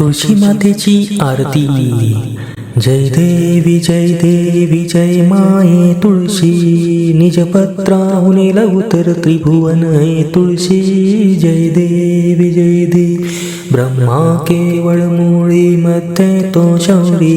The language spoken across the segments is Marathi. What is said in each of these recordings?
तुळशी मातेची आरती जय देवी जय देवी जय माये तुळशी. निजपत्राहुने लवतर त्रिभुवन हे तुळशी. जय देवी जय देवी ब्रह्मा केवळ मुळी मध्ये तो शौरी.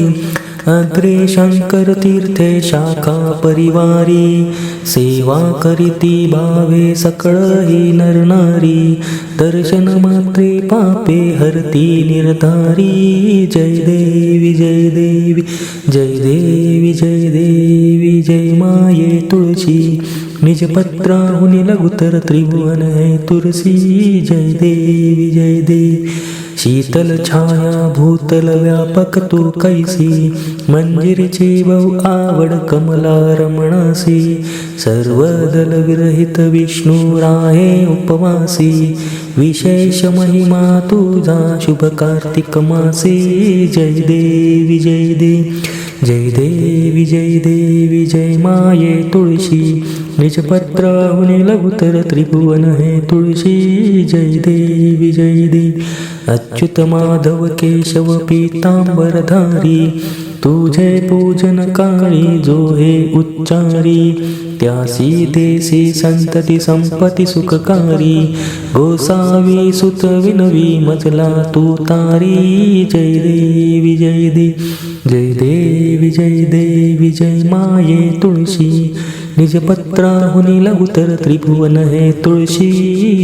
अग्रे शंकर तीर्थे शाखा परिवारी सेवा करीती भावे सकळ ही नरनारी दर्शन मात्रे पापे हरती निर्धारी जय देवी जय देवी जय देवी जय देवी जय माये तुळशी निज निजपत्राहुनी लघुतर त्रिभुवन है तुळशी जय देवी जय देवी शीतल छाया भूतल व्यापक तू कैसी मंजिरीची बहु आवड कमला रमणासी सर्वदल विरहित विष्णू राहे उपवासी विशेष महिमा तुझा शुभ कार्तिक मासी जय देवी जय देवी जय देवी जय देवी जय माये तुळशी निजपत्राहुने लघुतर त्रिभुवन हे तुळशी जय देवी जय दे अच्युत माधव केशव पीतांबरधारी तुझे पूजन काळी जो हे उच्चारी। त्यासी देसी संतती संपती सुखकारी। गोसावी सुत विनवी मजला तू तारी। जय देवी जय दे जय देवी जय देवी जय माये तुळशी। निजपत्राहुनी लघुतर त्रिभुवन हे तुळशी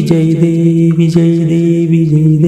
जय देवी जय देवी जय देवी जय